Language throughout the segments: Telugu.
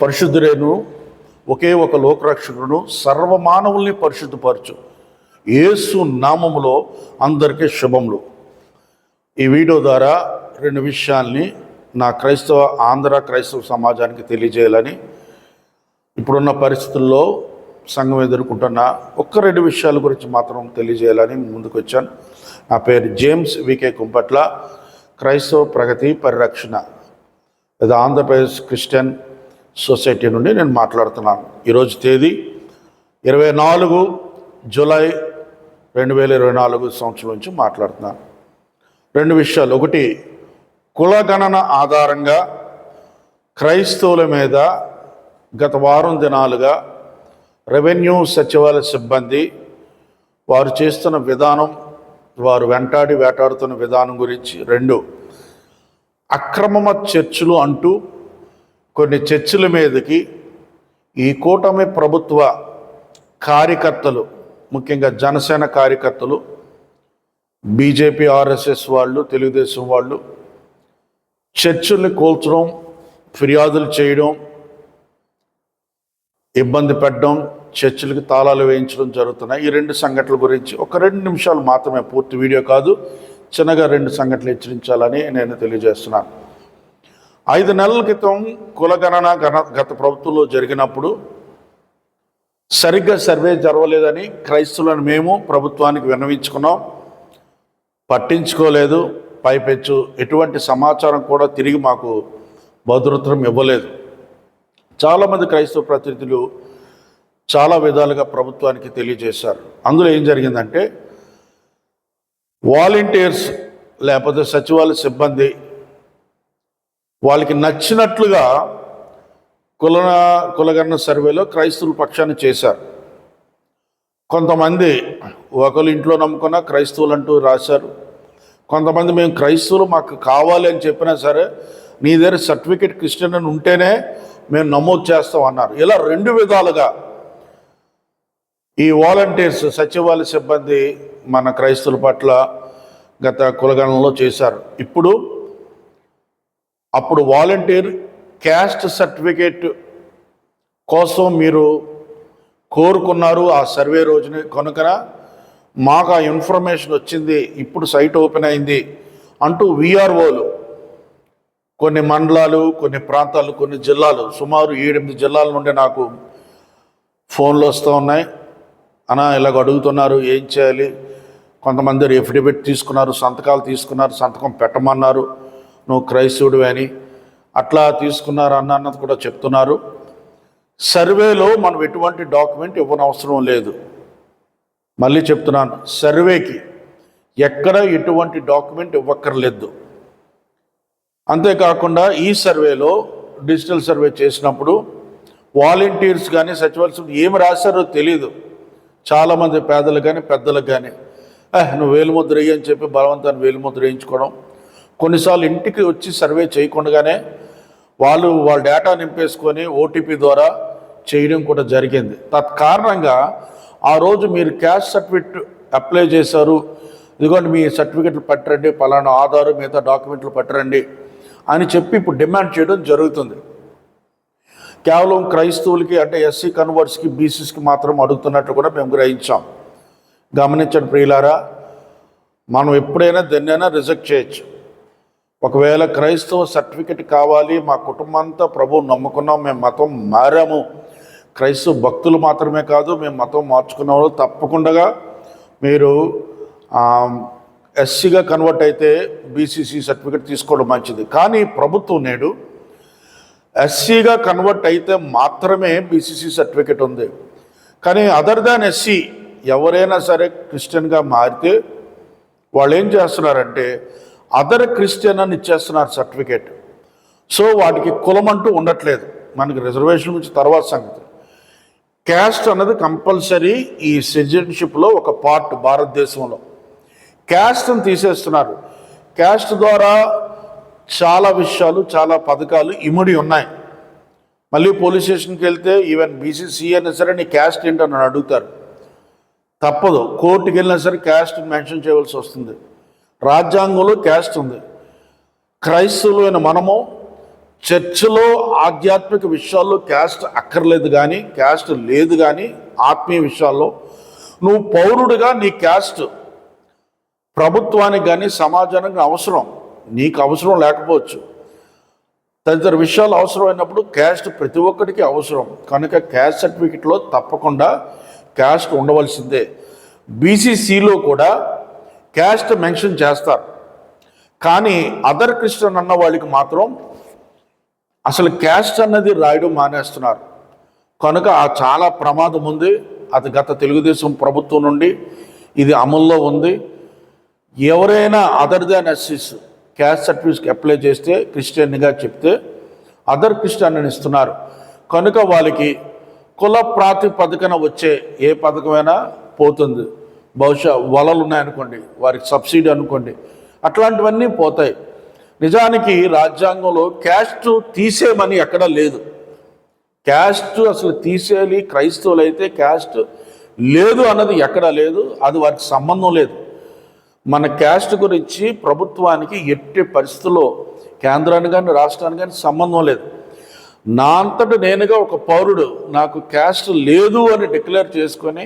పరిశుద్ధురేను ఒకే ఒక లోకరక్షకుడును. సర్వమానవుల్ని పరిశుద్ధపరచు. యేసు నామములో అందరికీ శుభములు. ఈ వీడియో ద్వారా రెండు విషయాల్ని నా క్రైస్తవ ఆంధ్ర క్రైస్తవ సమాజానికి తెలియజేయాలని ఇప్పుడున్న పరిస్థితుల్లో సంఘం ఎదుర్కొంటున్న ఒక్క రెండు విషయాల గురించి మాత్రం తెలియజేయాలని ముందుకు వచ్చాను నా పేరు జేమ్స్ వికే కుంపట్ల క్రైస్తవ ప్రగతి పరిరక్షణ. లేదా ఆంధ్రప్రదేశ్ క్రిస్టియన్ సొసైటీ నుండి నేను మాట్లాడుతున్నాను. ఈరోజు తేదీ ఇరవై నాలుగు జూలై రెండు వేల ఇరవై నాలుగు సంవత్సరం నుంచి మాట్లాడుతున్నాను. రెండు విషయాలు. ఒకటి కులగణన ఆధారంగా క్రైస్తవుల మీద గత వారం దినాలుగా రెవెన్యూ సచివాలయ సిబ్బంది వారు చేస్తున్న విధానం వారు వెంటాడి వేటాడుతున్న విధానం గురించి. రెండు అక్రమ చర్చలు అంటూ కొన్ని చర్చిల మీదకి ఈ కూటమి ప్రభుత్వ కార్యకర్తలు ముఖ్యంగా జనసేన కార్యకర్తలు బీజేపీ ఆర్ఎస్ఎస్ వాళ్ళు తెలుగుదేశం వాళ్ళు చర్చిల్ని కూల్చడం ఫిర్యాదులు చేయడం ఇబ్బంది పెట్టడం చర్చిలకు తాళాలు వేయించడం జరుగుతున్నాయి. ఈ రెండు సంఘటనల గురించి ఒక రెండు నిమిషాలు మాత్రమే పూర్తి వీడియో కాదు చిన్నగా రెండు సంఘటనలు హెచ్చరించాలని నేను తెలియజేస్తున్నాను. ఐదు నెలల క్రితం కులగణన గణ గత ప్రభుత్వంలో జరిగినప్పుడు సరిగ్గా సర్వే జరగలేదని క్రైస్తవులను మేము ప్రభుత్వానికి విన్నవించుకున్నాం. పట్టించుకోలేదు పైపెచ్చు. ఎటువంటి సమాచారం కూడా తిరిగి మాకు భద్రతం ఇవ్వలేదు. చాలామంది క్రైస్తవ ప్రతినిధులు చాలా విధాలుగా ప్రభుత్వానికి తెలియజేశారు. అందులో ఏం జరిగిందంటే వాలంటీర్స్ లేకపోతే సచివాలయ సిబ్బంది వాళ్ళకి నచ్చినట్లుగా కుల కులగన్న సర్వేలో క్రైస్తవుల పక్షాన్ని చేశారు. కొంతమంది ఒకరు ఇంట్లో నమ్ముకున్న క్రైస్తవులు అంటూ రాశారు. కొంతమంది మేము క్రైస్తవులు మాకు కావాలి అని చెప్పినా సరే నీ దగ్గర సర్టిఫికేట్ క్రిస్టియన్ అని ఉంటేనే మేము నమోదు చేస్తాం అన్నారు. ఇలా రెండు విధాలుగా ఈ వాలంటీర్స్ సచివాలయ సిబ్బంది మన క్రైస్తవుల పట్ల గత కులగణంలో చేశారు. ఇప్పుడు అప్పుడు వాలంటీర్ క్యాస్ట్ సర్టిఫికేట్ కోసం మీరు కోరుకున్నారు ఆ సర్వే రోజుని కనుక మాకు ఆ ఇన్ఫర్మేషన్ వచ్చింది ఇప్పుడు సైట్ ఓపెన్ అయింది అంటూ విఆర్ఓలు కొన్ని మండలాలు కొన్ని ప్రాంతాలు కొన్ని జిల్లాలు సుమారు ఏడెనిమిది జిల్లాల నుండి నాకు ఫోన్లు వస్తూ ఉన్నాయి. అనా ఇలాగ అడుగుతున్నారు ఏం చేయాలి? కొంతమంది ఎఫిడవిట్ తీసుకున్నారు సంతకాలు తీసుకున్నారు సంతకం పెట్టమన్నారు. నువ్వు క్రైస్తవుడు అని అట్లా తీసుకున్నారు అన్న అన్నది కూడా చెప్తున్నారు. సర్వేలో మనం ఎటువంటి డాక్యుమెంట్ ఇవ్వనవసరం లేదు. మళ్ళీ చెప్తున్నాను సర్వేకి ఎక్కడ ఎటువంటి డాక్యుమెంట్ ఇవ్వక్కర్లేదు. అంతేకాకుండా ఈ సర్వేలో డిజిటల్ సర్వే చేసినప్పుడు వాలంటీర్స్ కానీ సచివాలయం ఏమి రాశారో తెలియదు చాలామంది పేదలకు కానీ పెద్దలకు కానీ నువ్వు వేలుముద్ర వేయి" అని చెప్పి బలవంతాన్ని వేలుముద్ర వేయించుకోవడం కొన్నిసార్లు ఇంటికి వచ్చి సర్వే చేయకుండానే వాళ్ళు వాళ్ళ డేటా నింపేసుకొని ఓటీపీ ద్వారా చేయడం కూడా జరిగింది. తత్కారణంగా ఆ రోజు మీరు క్యాష్ సర్టిఫికెట్ అప్లై చేశారు. ఇదిగోండి మీ సర్టిఫికెట్లు పట్టరండి పలానా ఆధారు మిగతా డాక్యుమెంట్లు పట్టరండి అని చెప్పి ఇప్పుడు డిమాండ్ చేయడం జరుగుతుంది. కేవలం క్రైస్తవులకి అంటే ఎస్సీ కన్వర్ట్స్కి బీసీస్కి మాత్రం అడుగుతున్నట్టు కూడా మేము గ్రహించాం. గమనించండి ప్రియులారా మనం ఎప్పుడైనా దేన్నైనా రిజెక్ట్ చేయొచ్చు. ఒకవేళ క్రైస్తవ సర్టిఫికెట్ కావాలి మా కుటుంబంతో ప్రభు ప్రభువు నమ్ముకున్నాం మేము మతం మారాము. క్రైస్తవ భక్తులు మాత్రమే కాదు మేము మతం మార్చుకున్న వాళ్ళు తప్పకుండా మీరు ఎస్సీగా కన్వర్ట్ అయితే బీసీసీ సర్టిఫికెట్ తీసుకోవడం మంచిది. కానీ ప్రభుత్వం నేడు ఎస్సీగా కన్వర్ట్ అయితే మాత్రమే బీసీసీ సర్టిఫికెట్ ఉంది. కానీ అదర్ దాన్ ఎస్సీ ఎవరైనా సరే క్రిస్టియన్గా మారితే వాళ్ళు ఏం చేస్తున్నారంటే అదర్ క్రిస్టియన్ అని ఇచ్చేస్తున్నారు సర్టిఫికేట్. సో వాటికి కులం అంటూ ఉండట్లేదు. మనకి రిజర్వేషన్ నుంచి తర్వాత సంగతి. క్యాస్ట్ అన్నది కంపల్సరీ ఈ సిటిజన్షిప్లో ఒక పార్ట్ భారతదేశంలో. క్యాస్ట్ని తీసేస్తున్నారు. క్యాస్ట్ ద్వారా చాలా విషయాలు చాలా పథకాలు ఇముడి ఉన్నాయి. మళ్ళీ పోలీస్ స్టేషన్కి వెళ్తే ఈవెన్ బీసీసీ అయినా సరే నీ క్యాస్ట్ ఏంటని నన్ను అడుగుతారు. తప్పదు. కోర్టుకి వెళ్ళినా సరే క్యాస్ట్ మెన్షన్ చేయవలసి వస్తుంది. రాజ్యాంగంలో క్యాస్ట్ ఉంది. క్రైస్తవులైన మనము చర్చిలో ఆధ్యాత్మిక విషయాల్లో క్యాస్ట్ అక్కర్లేదు కానీ క్యాస్ట్ లేదు కానీ ఆత్మీయ విషయాల్లో నువ్వు పౌరుడిగా నీ క్యాస్ట్ ప్రభుత్వానికి కానీ సమాజానికి అవసరం. నీకు అవసరం లేకపోవచ్చు. తదితర విషయాలు అవసరమైనప్పుడు క్యాస్ట్ ప్రతి ఒక్కరికి అవసరం. కనుక క్యాస్ట్ సర్టిఫికెట్లో తప్పకుండా క్యాస్ట్ ఉండవలసిందే. బీసీసీలో కూడా క్యాస్ట్ మెన్షన్ చేస్తారు కానీ అదర్ క్రిస్టియన్ అన్న వాళ్ళకి మాత్రం అసలు క్యాస్ట్ అన్నది రాయడం మానేస్తున్నారు. కనుక ఆ చాలా ప్రమాదం ఉంది. అది గత తెలుగుదేశం ప్రభుత్వం నుండి ఇది అమల్లో ఉంది. ఎవరైనా అదర్ దాన్ ఎస్సీస్ క్యాస్ట్ సర్టిఫికేట్కి అప్లై చేస్తే క్రిస్టియన్గా చెప్తే అదర్ క్రిస్టియన్ అని ఇస్తున్నారు. కనుక వాళ్ళకి కుల ప్రాతిపదికన వచ్చే ఏ పథకమైనా పోతుంది. బహుశా వలలు ఉన్నాయనుకోండి వారికి సబ్సిడీ అనుకోండి అట్లాంటివన్నీ పోతాయి. నిజానికి రాజ్యాంగంలో క్యాస్ట్ తీసేయమని ఎక్కడా లేదు. క్యాస్ట్ అసలు తీసేయాలి క్రైస్తవులు అయితే క్యాస్ట్ లేదు అన్నది ఎక్కడా లేదు అది వారికి సంబంధం లేదు. మన క్యాస్ట్ గురించి ప్రభుత్వానికి ఎట్టి పరిస్థితుల్లో కేంద్రాన్ని కానీ రాష్ట్రానికి కానీ సంబంధం లేదు. నా అంతటి నేనుగా ఒక పౌరుడు నాకు క్యాస్ట్ లేదు అని డిక్లేర్ చేసుకొని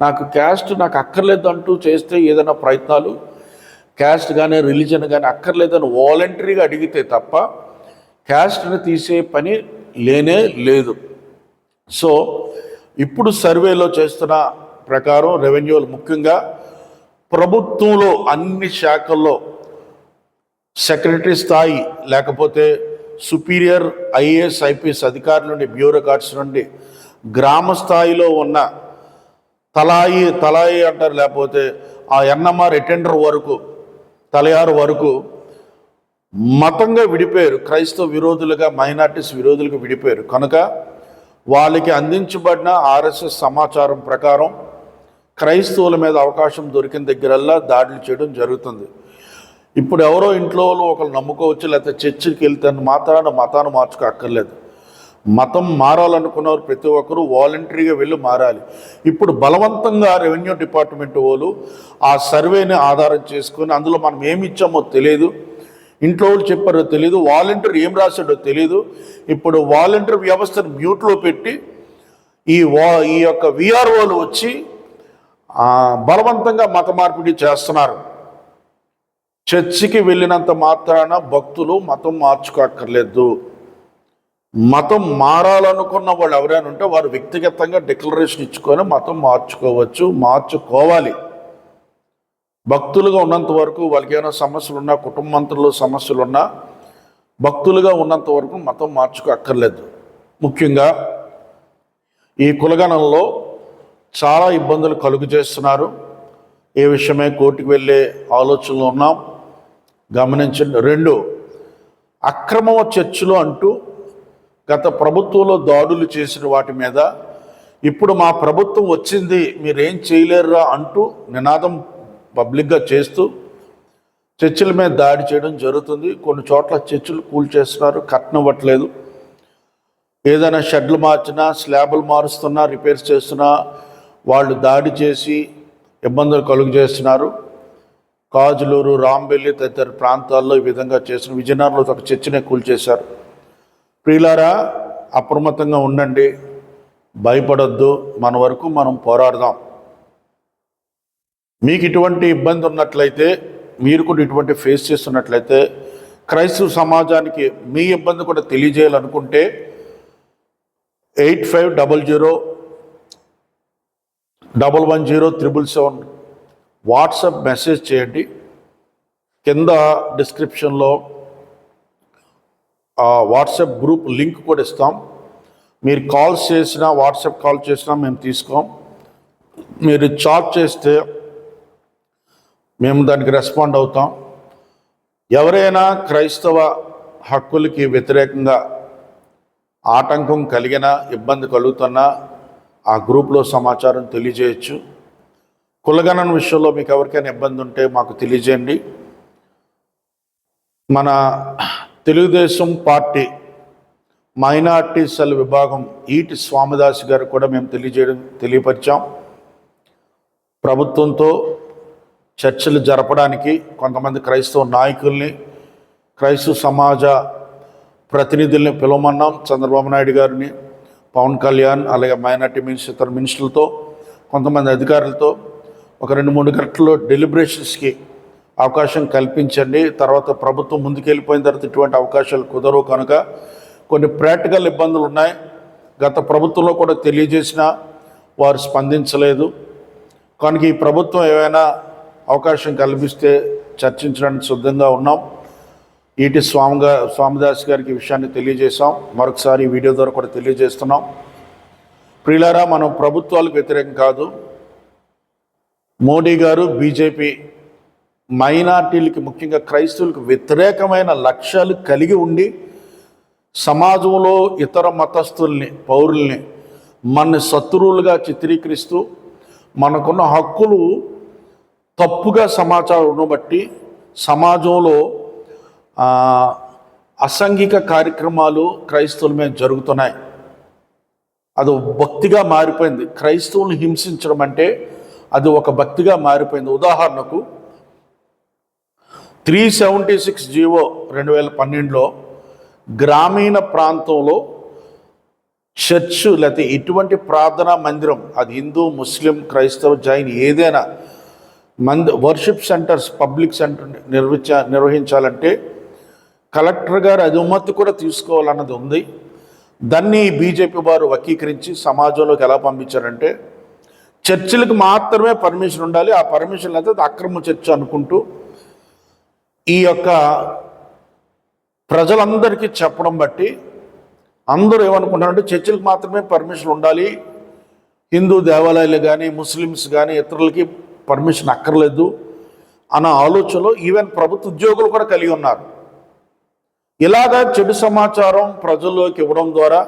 నాకు క్యాస్ట్ నాకు అక్కర్లేదు అంటూ చేస్తే ఏదైనా ప్రయత్నాలు క్యాస్ట్ కానీ రిలీజన్ కానీ అక్కర్లేదని వాలంటరీగా అడిగితే తప్ప క్యాస్ట్ని తీసే పని లేనే లేదు. సో ఇప్పుడు సర్వేలో చేస్తున్న ప్రకారం రెవెన్యూలు ముఖ్యంగా ప్రభుత్వంలో అన్ని శాఖల్లో సెక్రటరీ స్థాయి లేకపోతే సుపీరియర్ ఐఏఎస్ ఐపీఎస్ అధికారుల నుండి బ్యూరోక్రాట్స్ నుండి గ్రామ స్థాయిలో ఉన్న తలాయి తలాయి అంటారు లేకపోతే ఆ ఎన్ఎంఆర్ అటెండర్ వరకు తలయారు వరకు మతంగా విడిపోయారు. క్రైస్తవ విరోధులుగా మైనార్టీస్ విరోధులుగా విడిపోయారు. కనుక వాళ్ళకి అందించబడిన ఆర్ఎస్ఎస్ సమాచారం ప్రకారం క్రైస్తవుల మీద అవకాశం దొరికిన దగ్గరల్లా దాడులు చేయడం జరుగుతుంది. ఇప్పుడు ఎవరో ఇంట్లో వాళ్ళు ఒకరు నమ్ముకోవచ్చు లేకపోతే చర్చికి వెళ్తే మాత్రాన మతాన్ని మార్చుకో అక్కర్లేదు మతం మారాలనుకున్నవారు ప్రతి ఒక్కరూ వాలంటరీగా వెళ్ళి మారాలి. ఇప్పుడు బలవంతంగా రెవెన్యూ డిపార్ట్మెంట్ వాళ్ళు ఆ సర్వేని ఆధారం చేసుకొని అందులో మనం ఏమి ఇచ్చామో తెలియదు ఇంట్లో వాళ్ళు చెప్పారో తెలియదు వాలంటీర్ ఏం రాశాడో తెలియదు ఇప్పుడు వాలంటీర్ వ్యవస్థను మ్యూట్లో పెట్టి ఈ వా ఈ యొక్క విఆర్ఓలు వచ్చి బలవంతంగా మత మార్పిడి చేస్తున్నారు. చర్చికి వెళ్ళినంత మాత్రాన భక్తులు మతం మార్చుకోక్కర్లేదు. మతం మారాలనుకున్న వాళ్ళు ఎవరైనా ఉంటే వారు వ్యక్తిగతంగా డిక్లరేషన్ ఇచ్చుకొని మతం మార్చుకోవచ్చు మార్చుకోవాలి. భక్తులుగా ఉన్నంత వరకు వాళ్ళకి ఏమైనా సమస్యలు ఉన్నా కుటుంబంతుల్లో సమస్యలు ఉన్నా భక్తులుగా ఉన్నంత వరకు మతం మార్చుకో అక్కర్లేదు. ముఖ్యంగా ఈ కులగణంలో చాలా ఇబ్బందులు కలుగు చేస్తున్నారు. ఏ విషయమే కోర్టుకు వెళ్ళే ఆలోచనలో ఉన్నాం. గమనించండి రెండు అక్రమ చర్చలు అంటూ గత ప్రభుత్వంలో దాడులు చేసిన వాటి మీద ఇప్పుడు మా ప్రభుత్వం వచ్చింది మీరేం చేయలేరురా అంటూ నినాదం పబ్లిక్గా చేస్తూ చర్చిల మీద దాడి చేయడం జరుగుతుంది. కొన్ని చోట్ల చర్చిలు కూల్ చేస్తున్నారు కట్నం ఇవ్వట్లేదు. ఏదైనా షెడ్లు మార్చినా స్లాబులు మారుస్తున్నా రిపేర్స్ చేస్తున్నా వాళ్ళు దాడి చేసి ఇబ్బందులు కలుగు చేస్తున్నారు కాజులూరు రాంబెల్లి తదితర ప్రాంతాల్లో ఈ విధంగా చేసిన విజయనగరంలో ఒక చర్చినే కూల్చేశారు. ప్రియులారా అప్రమత్తంగా ఉండండి. భయపడొద్దు. మన వరకు మనం పోరాడదాం. మీకు ఇటువంటి ఇబ్బంది ఉన్నట్లయితే మీరు కూడా ఇటువంటి ఫేస్ చేస్తున్నట్లయితే క్రైస్తవ సమాజానికి మీ ఇబ్బంది కూడా తెలియజేయాలనుకుంటే eight five double zero double one zero triple seven WhatsApp message చేయండి. కింద డిస్క్రిప్షన్లో ఆ వాట్సాప్ గ్రూప్ లింక్ కూడా ఇస్తాం. మీరు కాల్స్ చేసినా వాట్సాప్ కాల్ చేసినా మేము తీసుకోం. మీరు చాట్ చేస్తే మేము దానికి రెస్పాండ్ అవుతాం. ఎవరైనా క్రైస్తవ హక్కులకి వ్యతిరేకంగా ఆటంకం కలిగిన ఇబ్బంది కలుగుతున్నా ఆ గ్రూప్లో సమాచారం తెలియజేయచ్చు. కులగణన విషయంలో మీకు ఎవరికైనా ఇబ్బంది ఉంటే మాకు తెలియజేయండి. మన తెలుగుదేశం పార్టీ మైనార్టీ సెల్ విభాగం ఈటి స్వామిదాస్ గారు కూడా మేము తెలియజేయడం తెలియపరిచాం. ప్రభుత్వంతో చర్చలు జరపడానికి కొంతమంది క్రైస్తవ నాయకుల్ని క్రైస్తవ సమాజ ప్రతినిధుల్ని పిలవమన్నాం. చంద్రబాబు నాయుడు గారిని పవన్ కళ్యాణ్ అలాగే మైనార్టీ మినిస్టర్ ఇతర మినిస్టర్లతో కొంతమంది అధికారులతో ఒక రెండు మూడు గంటల్లో డెలిబరేషన్స్కి అవకాశం కల్పించండి. తర్వాత ప్రభుత్వం ముందుకెళ్ళిపోయిన తర్వాత ఇటువంటి అవకాశాలు కుదరవు కనుక కొన్ని ప్రాక్టికల్ ఇబ్బందులు ఉన్నాయి. గత ప్రభుత్వంలో కూడా తెలియజేసిన వారు స్పందించలేదు. కనుక ఈ ప్రభుత్వం ఏమైనా అవకాశం కల్పిస్తే చర్చించడానికి సిద్ధంగా ఉన్నాం. ఈటి స్వామిగా స్వామిదాస్ గారికి విషయాన్ని తెలియజేశాం. మరొకసారి వీడియో ద్వారా కూడా తెలియజేస్తున్నాం. ప్రియులారా మనం ప్రభుత్వాలకు వ్యతిరేకం కాదు. మోడీ గారు బీజేపీ మైనార్టీలకి ముఖ్యంగా క్రైస్తవులకు వ్యతిరేకమైన లక్ష్యాలు కలిగి ఉండి సమాజంలో ఇతర మతస్థుల్ని పౌరుల్ని మన శత్రువులుగా చిత్రీకరిస్తూ మనకున్న హక్కులు తప్పుగా సమాచారం బట్టి సమాజంలో అసంఘిక అసాంఘిక కార్యక్రమాలు క్రైస్తవుల మీద జరుగుతున్నాయి. అది భక్తిగా మారిపోయింది. క్రైస్తవులను హింసించడం అంటే అది ఒక భక్తిగా మారిపోయింది. ఉదాహరణకు త్రీ సెవెంటీ సిక్స్ జీవో రెండు వేల పన్నెండులో గ్రామీణ ప్రాంతంలో చర్చ్ లేకపోతే ఎటువంటి ప్రార్థనా మందిరం అది హిందూ ముస్లిం క్రైస్తవ జైన్ ఏదైనా మంది వర్షిప్ సెంటర్స్ పబ్లిక్ సెంటర్ నిర్వహించ నిర్వహించాలంటే కలెక్టర్ గారు అనుమతి కూడా తీసుకోవాలన్నది ఉంది. దాన్ని బీజేపీ వారు వకీకరించి సమాజంలోకి ఎలా పంపించారంటే చర్చిలకు మాత్రమే పర్మిషన్ ఉండాలి. ఆ పర్మిషన్ లేకపోతే అక్రమ చర్చ్ అనుకుంటూ ఈ యొక్క ప్రజలందరికీ చెప్పడం బట్టి అందరూ ఏమనుకుంటారంటే చర్చిలకు మాత్రమే పర్మిషన్ ఉండాలి. హిందూ దేవాలయాలు కానీ ముస్లిమ్స్ కానీ ఇతరులకి పర్మిషన్ అక్కర్లేదు అన్న ఆలోచనలో ఈవెన్ ప్రభుత్వ ఉద్యోగులు కూడా కలిగి ఉన్నారు. ఇలాగా చెడు సమాచారం ప్రజల్లోకి ఇవ్వడం ద్వారా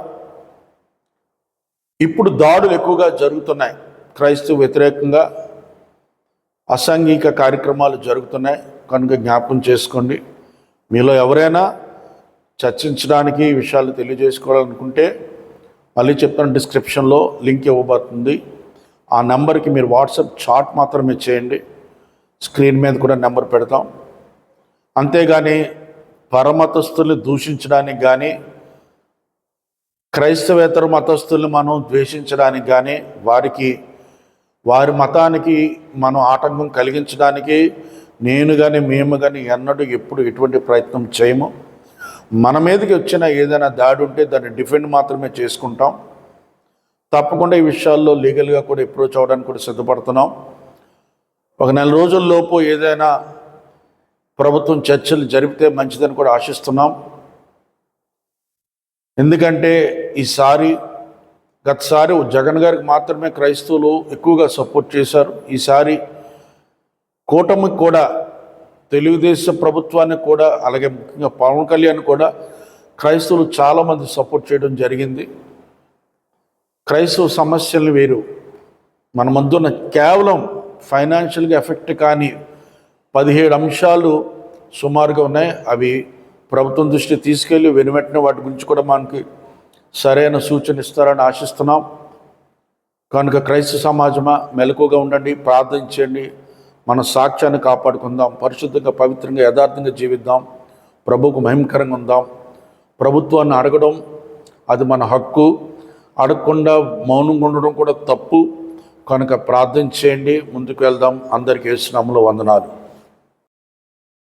ఇప్పుడు దాడులు ఎక్కువగా జరుగుతున్నాయి. క్రైస్తవ వ్యతిరేకంగా అసాంఘిక కార్యక్రమాలు జరుగుతున్నాయి. కనుక జ్ఞాపకం చేసుకోండి. మీలో ఎవరైనా చర్చించడానికి ఈ విషయాలు తెలియజేసుకోవాలనుకుంటే మళ్ళీ చెప్తాను డిస్క్రిప్షన్లో లింక్ ఇవ్వబడుతుంది. ఆ నెంబర్కి మీరు వాట్సాప్ చాట్ మాత్రమే చేయండి. స్క్రీన్ మీద కూడా నెంబర్ పెడతాం. అంతేగాని పరమతస్తుల్ని దూషించడానికి కానీ క్రైస్తవేతర మతస్థుల్ని మనం ద్వేషించడానికి కానీ వారికి వారి మతానికి మనం ఆటంకం కలిగించడానికి నేను కానీ మేము కానీ ఎన్నడూ ఎప్పుడు ఎటువంటి ప్రయత్నం చేయము. మన మీదకి వచ్చిన ఏదైనా దాడి ఉంటే దాన్ని డిఫెండ్ మాత్రమే చేసుకుంటాం. తప్పకుండా ఈ విషయాల్లో లీగల్గా కూడా అప్రోచ్ అవ్వడానికి కూడా సిద్ధపడుతున్నాం. ఒక నెల రోజుల్లోపు ఏదైనా ప్రభుత్వం చర్చలు జరిపితే మంచిదని కూడా ఆశిస్తున్నాం. ఎందుకంటే ఈసారి గతసారి జగన్ గారికి మాత్రమే క్రైస్తవులు ఎక్కువగా సపోర్ట్ చేశారు. ఈసారి కూటమికి కూడా తెలుగుదేశం ప్రభుత్వానికి కూడా అలాగే ముఖ్యంగా పవన్ కళ్యాణ్ కూడా క్రైస్తవులు చాలామంది సపోర్ట్ చేయడం జరిగింది. క్రైస్తవ సమస్యలు వేరు. మన ముందున్న కేవలం ఫైనాన్షియల్గా ఎఫెక్ట్ కాని పదిహేడు అంశాలు సుమారుగా ఉన్నాయి. అవి ప్రభుత్వం దృష్టి తీసుకెళ్ళి వెనువెంటనే వాటి గురించి కూడా మనకి సరైన సూచన ఇస్తారని ఆశిస్తున్నాం. కనుక క్రైస్తవ సమాజమా మెలకుగా ఉండండి ప్రార్థించండి మన సాక్ష్యాన్ని కాపాడుకుందాం పరిశుద్ధంగా పవిత్రంగా యథార్థంగా జీవిద్దాం ప్రభుకు మహిమకరంగా ఉందాం. ప్రభుత్వాన్ని అడగడం అది మన హక్కు. అడగకుండా మౌనంగా ఉండడం కూడా తప్పు. కనుక ప్రార్థన చేయండి ముందుకు వెళ్దాం. అందరికీ వేసినాములో వందనాలు.